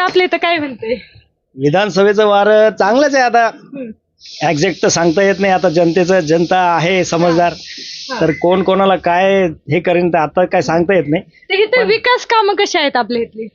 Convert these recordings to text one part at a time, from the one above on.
आपल्या इथं काय म्हणते? विधानसभेचं वार चांगलंच आहे आता. एक्झॅक्ट तर सांगता येत नाही. आता जनतेचं जनता आहे समजदार. तर कोण कोणाला काय हे करेन तर आता काय सांगता येत नाही. तर इथे विकास कामं कशी आहेत आपल्या इथली?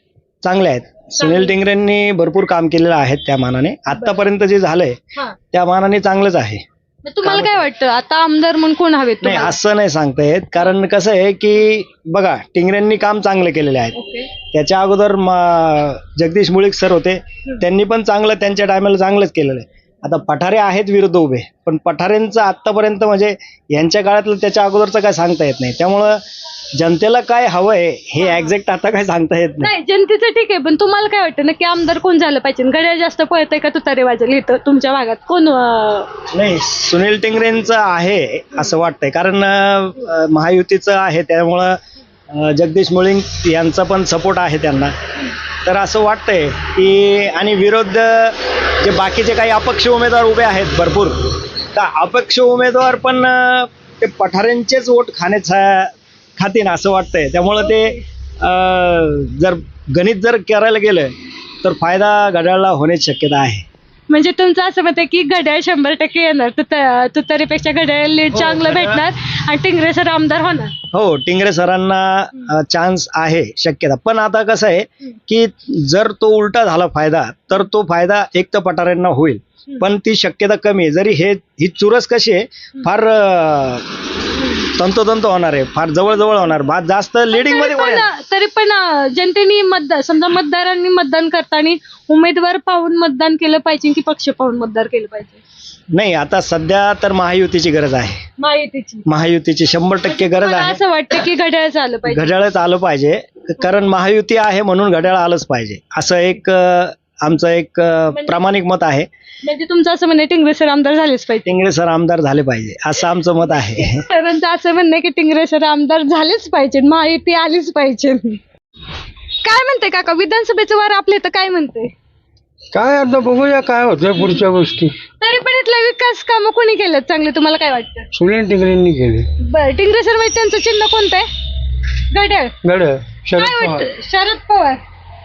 चांगले आहेत. सुनील टिंगरेंनी भरपूर काम केलेलं आहे त्या मानाने. आतापर्यंत जे झालंय हा. त्या मानाने चांगलंच आहे. मग तुम्हाला काय वाटतं? आता आमदार म्हणून कोण हवेत नाही तुम्हाला? असं नाही सांगता येत. कारण कसं आहे की बघा टिंगरेंनी काम चांगले केलेले आहेत. ओके. त्याच्या अगोदर म- जगदीश मुळीक सर होते. त्यांनी पण चांगलं त्यांच्या टायमाला चांगलंच केलेलं आहे. आता पठारे आहेत विरुद्ध उभे पण पठारेंचं आतापर्यंत म्हणजे यांच्या काळातलं त्याच्या अगोदरचं काय सांगता येत नाही. त्यामुळं जनतेला काय हवंय हे एक्झॅक्ट आता काय सांगता येत नाही. नाही जनतेचं ठीक आहे पण तुम्हाला काय वाटतं नक्की आमदार कोण झालं पाहिजे? घड्याळ जास्त पळतंय का तुतारे वाजेल इथं तुमच्या भागात कोण अं, नाही सुनील टिंगरेंचं आहे असं वाटतंय. कारण अं, महायुतीचं आहे त्यामुळं अं, जगदीश मुळींग यांचा पण सपोर्ट आहे त्यांना. तर असं वाटतंय की आणि विरोध जे बाकीचे काही अपक्ष उमेदवार उभे आहेत भरपूर. तर अपक्ष उमेदवार पण ते पठारेंचेच वोट खाण्याचा खातीन असं वाटतंय. त्यामुळं ते जर गणित जर करायला गेलं तर फायदा घड्याळला होण्याची शक्यता आहे. म्हणजे तुमचं असं मत आहे की घड्याळ शंभर टक्के येणार तुता- तुतारीपेक्षा घड्याळ लीड हो, चांगलं भेटणार. आणि टिंगरे सर आमदार होणार. हो टिंगरे सरांना चान्स आहे शक्यता. पण आता कसं आहे की जर तो उलटा झाला फायदा तर तो फायदा एक तर पठाऱ्यांना होईल. पण ती शक्यता कमी आहे. जरी हे ही चुरस कशी आहे फार तंतोतंत होणार आहे. फार जवळजवळ होणार. भात जास्त लिडिंगमध्ये तरी. पण तरी पण अं, जनतेने मतदार समजा मतदारांनी मतदान करताना उमेदवार पाहून मतदान केलं पाहिजे की पक्ष पाहून मतदार केलं पाहिजे? नाही आता सध्या तर महायुतीची गरज आहे. माहितीची महायुतीची शंभर टक्के गरज मला आहे. असं वाटतं की घड्याळ आलं पाहिजे? घड्याळच आलं पाहिजे. कारण महायुती आहे म्हणून घड्याळ आलंच पाहिजे. असं एक अं, आमचं एक अं, प्रामाणिक मत आहे. म्हणजे तुमचं असं म्हणणं आहे टिंगरे सर आमदार झालेच पाहिजे. टिंगरे सर आमदार झाले पाहिजे असं आमचं मत आहे. सरांचं असं म्हणणं आहे की टिंगरे सर आमदार झालेच पाहिजे माहिती आलीच पाहिजे. काय म्हणते काका विधानसभेचं वार आपल्या इथं काय म्हणते काय आता बघूया काय होतं पुढच्या गोष्टी. तरी पण इथला विकास कामं कोणी केलं चांगले तुम्हाला काय वाटतं? सुनील टिंगरेंनी केले. बरं टिंगरे सर म्हणजे त्यांचं चिन्ह कोणतं आहे? घड्याळ गड शरद काय पवार. वाटतं? शरद पवार.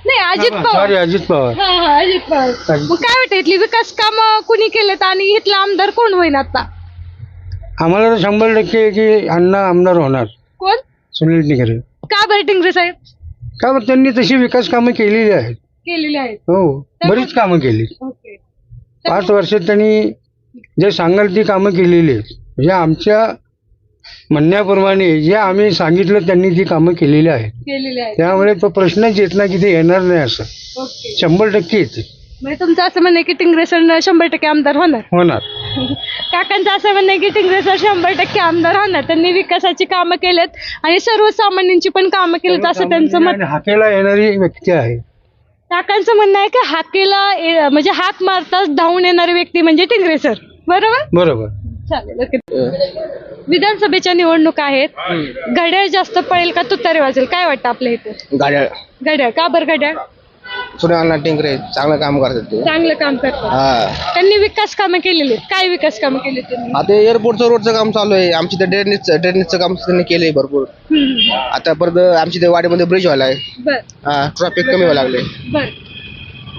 नाही अजित सॉरी पवार. अजित पवार. हा हा अजित पवार. मग काय वाटतं इथली विकास कामं कुणी केलेत आणि इथला आमदार कोण होईल आता? आम्हाला तर शंभर टक्के की अण्णा आमदार होणार. कोण? सुनील टिंगरे का बरं टिंगरे साहेब? का बरं त्यांनी तशी विकास कामं केलेली आहेत. केलेले आहेत. हो बरीच कामं केली. ओके. पाच वर्षात त्यांनी जे सांगाल ती कामं केलेली आहेत. म्हणजे आमच्या म्हणण्याप्रमाणे जे आम्ही सांगितलं त्यांनी ती कामं केलेली आहेत. केलेले आहेत. त्यामुळे तो प्रश्नच येत नाही की ते येणार नाही असं. ओके. शंभर टक्के येते म्हणजे तुमचं असं म्हणणं आहे की टिंगरे सर शंभर टक्के आमदार होणार? होणार. काकांचं असं म्हणणं आहे की टिंगरे सर शंभर टक्के आमदार होणार. त्यांनी विकासाची कामं केलेत आणि सर्वसामान्यांची पण कामं केलेत असं त्यांचं मत आणि हाकेला येणारी व्यक्ती आहे. काकांचं म्हणणं आहे की हाकेला ए- म्हणजे हाक मारताच धावून येणारी व्यक्ती म्हणजे टिंगरे सर बरोबर? बरोबर. चालेल ओके विधानसभेच्या निवडणुका आहेत. घड्याळ जास्त पडेल का तुतारे वाजेल? काय वाटतं आपल्या इथे? गाड्या घड्याळ. का बरं घड्याळ? सूर्यनारायण टिंगरे. चांगलं काम करतात ते. चांगलं काम करतात. हा. त्यांनी विकास कामं केलेली आहेत. काय विकास कामं केली त्यांनी? आता एअरपोर्टचं रोडचं काम चालू आहे. आमची तर ड्रेनेजचं ड्रेनेजचं काम त्यांनी केलंय भरपूर. हम्म. आता परत आमची ते वाडीमध्ये ब्रिज व्हायला आहे. बर. हा. ट्रॅफिक कमी व्हायला लागले बर.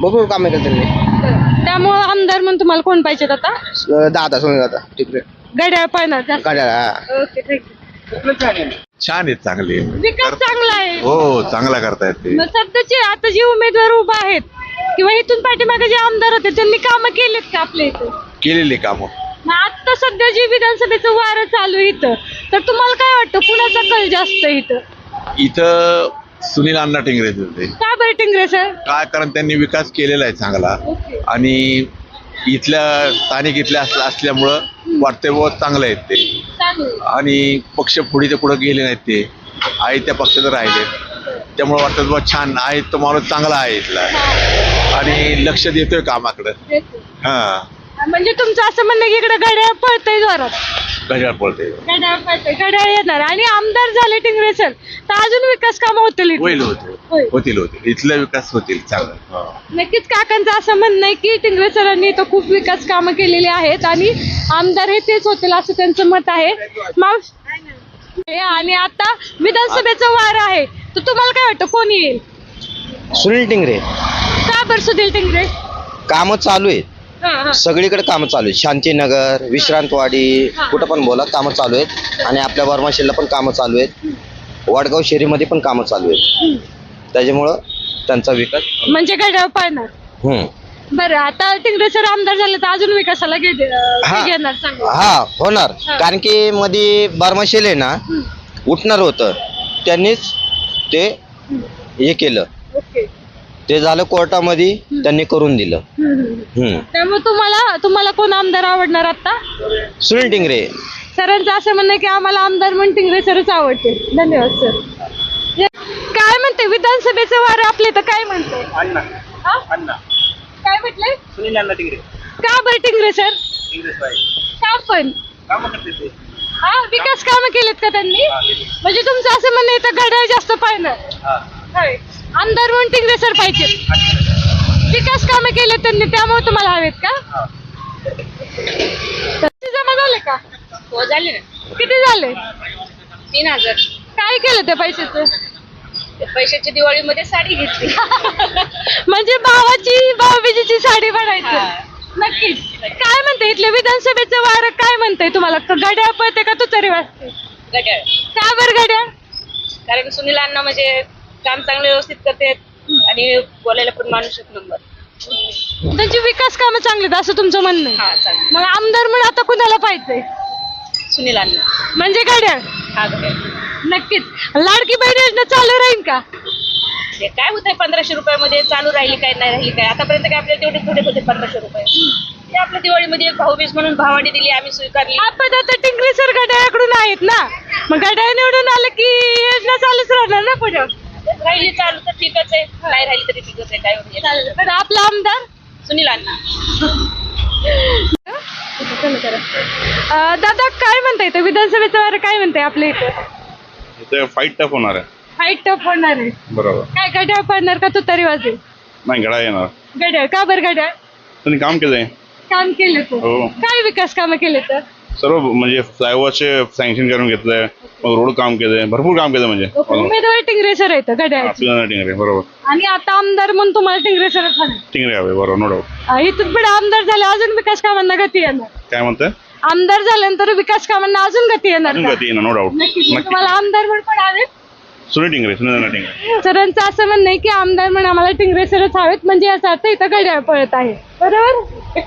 भरपूर काम आहे त्यांनी. बर त्यामुळं आमदार म्हणून तुम्हाला कोण पाहिजेत आता? दहा तास होऊन जाता टिंगरे घड्याळ पळणार जास्त गाड्या हा. ओके थँक्यू छान आहेत चांगले. विकास चांगला आहे. हो चांगला करतायत ते. मग सध्याचे आता जे उमेदवार उभा आहेत किंवा इथून पाठीमागे जे आमदार होते त्यांनी कामं केलेत का आपल्या इथे? केलेले काम. मग आता सध्या जे विधानसभेचं वारं चालू आहे इथं तर तुम्हाला काय वाटतं कुणाचा कल जास्त आहे इथं? इथं सुनील अण्णा टिंगरे होते. का बरं टिंगरे सर काय? कारण त्यांनी विकास केलेला आहे चांगला. आणि इथल्या स्थानिक इथल्या असल्या- असल्यामुळं वाटते बहुत चांगले आहेत ते. आणि पक्ष पुढे पुढे गेले नाहीत ते. आहे त्या पक्षात राहिले. त्यामुळे वाटतं बुवा छान आहे तो माणूस चांगला आहे इथला. आणि लक्ष देतोय कामाकडं. हा. म्हणजे तुमचं असं म्हणणं की इकडे घड्याळ पळतंय जोरात. घड्याळ पळते घड्याळ पळतंय घड्याळ येणार. आणि आमदार झाले टिंगरे सर तर अजून विकास कामं होतील इथे. होईल होते होईल. होतील होतील. इथला विकास होतील चांगला. नक्कीच काकांचं असं म्हणणं आहे की टिंगरे सरांनी इथं खूप विकास कामं केलेली आहेत आणि आमदार हे तेच होतील असं त्यांचं मत आहे. मावश आणि आता विधानसभेचं वार आहे. तर तुम्हाला काय वाटतं कोण येईल? सुनील टिंगरे. का बरं सुनील टिंगरे? कामं चालू आहेत. सगळीकडे कामं चालू आहेत. शांतीनगर विश्रांतवाडी कुठं पण बोला कामं चालू आहेत. आणि आपल्या बर्माशीला पण कामं चालू आहेत. वडगाव शेरीमध्ये पण कामं चालू आहेत. त्याच्यामुळं त्यांचा विकास म्हणजे पाळणार हम्म. बरं आता टिंगरे सर आमदार झाले तर अजून विकासाला हा. घेणार हा होणार. कारण की मध्ये बर्माशील आहे ना उठणार होतं. त्यांनीच ते हे केलं. ओके. ते झालं कोर्टामध्ये त्यांनी करून दिलं. हम्म, हम्म. हम्म. त्यामुळे तुम्हाला तुम्हाला कोण आमदार आवडणार आता? सुनील टिंगरे. सरांचं असं म्हणणं आहे की आम्हाला आमदार म्हणून टिंगरे सरच आवडते. धन्यवाद सर. काय म्हणते? विधानसभेचं वारं आपले तर काय म्हणते? हा? काय म्हटलंय सुनील अण्णा टिंगरे. का बरं टिंगरे सर? का पण? हा विकास कामं केलेत का त्यांनी? म्हणजे तुमचं असं म्हणणं आहे तर घड्याळ जास्त होय. आमदार म्हणून सर पाहिजे. विकास कामं केले त्यांनी त्यामुळे तुम्हाला हवेत का? पैसे जमा झाले का? हो झाले ना. किती झाले? तीन हजार. काय केलं त्या पैशाचं? ते पैशाची दिवाळीमध्ये साडी घेतली. म्हणजे भावाची भाऊबीजीची साडी बनायची. नक्कीच. काय म्हणते इथले विधानसभेचं वारं काय म्हणते तुम्हाला? घड्याळ पळते का तू तरी वाजते? गड्याळ का बरं घड्याळ? कारण सुनील अण्णा म्हणजे काम चांगलं व्यवस्थित करते आणि बोलायला पण माणूस एक नंबर त्यांची विकास कामं चांगली आहेत असं तुमचं म्हणणं आहे. हा चांगलं. मग आमदार म्हणून आता कुणाला पाहिजे? सुनील अण्णा. म्हणजे घड्याळ हा घड्याळ नक्कीच. लाडकी बहीण योजना चालू राहील का? ते काय होतंय पंधराशे रुपयामध्ये चालू राहिली काय नाही राहिली काय? आतापर्यंत काय आपल्याला तेवढे थोडे होते पंधराशे रुपये. ते आपल्या दिवाळीमध्ये एक भाऊबीज म्हणून भावाडी दिली आम्ही स्वीकारली. आपण आता टिंगरी सर घड्याळाकडून आहेत ना? मग घड्याळ निवडून आलं की योजना चालूच राहणार ना पुढे? राहिली चालू तर ठीकच आहे. नाही राहिली तरी ठीकच आहे काय तर आपला आमदार? सुनील अण्णा. अं, दादा काय म्हणता इथं? विधानसभेचं वारं काय म्हणताय आपल्या इथं? ते फाईट टफ होणार आहे. हाईट टप होणार आहे. बरोबर. काय घड्याळ पडणार का तू तरी वाजेल नाही घडा येणार. घड्याळ. का बरं घड्याळ? त्यांनी काम केलंय? काम केलं तू हो. काय विकास कामं केले तर? सर्व म्हणजे फ्लायओव्हरचे सँक्शन करून घेतलंय मग रोड काम केलंय भरपूर काम केलं म्हणजे. उमेदवार टिंगरे सर आहेत घड्याळचे आपल्याला टिंगरे बरोबर. आणि आता आमदार म्हणून तुम्हाला टिंगरे हवे टिंगरे हवे बरोबर नो डाऊट इथून पुढे आमदार झाले अजून विकास कामांना गती येणार. काय म्हणताय? आमदार झाल्यानंतर विकास कामांना अजून गती येणार अजून का? गती येणार नो डाऊट नक्कीच मग नक्की. तुम्हाला आमदार म्हणून पण हवेत सुनील टिंगरे सुनील टिंगरे. सरांचं असं म्हणणं आहे की आमदार म्हणून आम्हाला टिंगरे सरच हवेत म्हणजे याचा अर्थ इथं घड्याळ पळत आहे. बरोबर?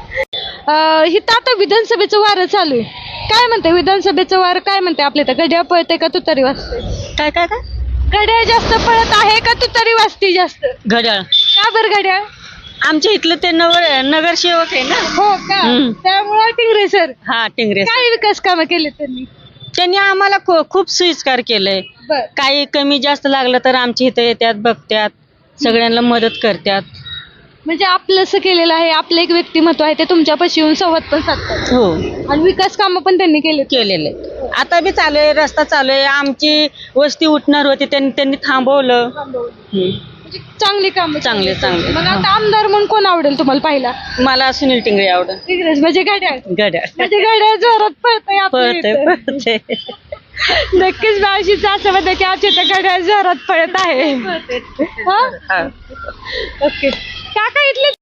इथं आता विधानसभेचं वारं चालू आहे. काय म्हणते विधानसभेचं वारं? काय म्हणते आपल्या इथं? घड्याळ पळते का तू तरी वाजते काय काय काय? घड्याळ जास्त पळत आहे का तू तरी वाजते जास्त? घड्याळ का बरं घड्याळ आमच्या इथलं ते नगर नगरसेवक आहे ना. हो का? हम्म. त्यामुळे टिंगरे सर. हा टिंगरे काय विकास कामं केले त्यांनी? त्यांनी आम्हाला खू- खूप सोयीस्कार केलंय. बर. काही कमी जास्त लागलं तर आमच्या इथं येतात बघतात सगळ्यांना मदत करतात म्हणजे आपलंसं केलेलं आहे आपलं एक व्यक्तिमत्व आहे ते तुमच्यापाशी येऊन संवाद पण साधतात. हो. आणि विकास कामं पण त्यांनी केले केलेले. आता बी चालू आहे रस्ता चालू आहे आमची वस्ती उठणार होती त्यांनी त्यांनी थांबवलं. हम्म. म्हणजे चांगली कामं चांगले. चांगले. मग आता आमदार म्हणून कोण आवडेल तुम्हाला पाहिला मला सुनील टिंगरे आवडत इंग्रज म्हणजे घड्याळ घड्याळ म्हणजे घड्याळ जोरात पळतंय आपल्या पळते इथं. पळते नक्कीच मावशीचं असं म्हणतं की आमच्या इथं घड्याळ जोरात पळत आहे. हा? हा. ओके. काका इथले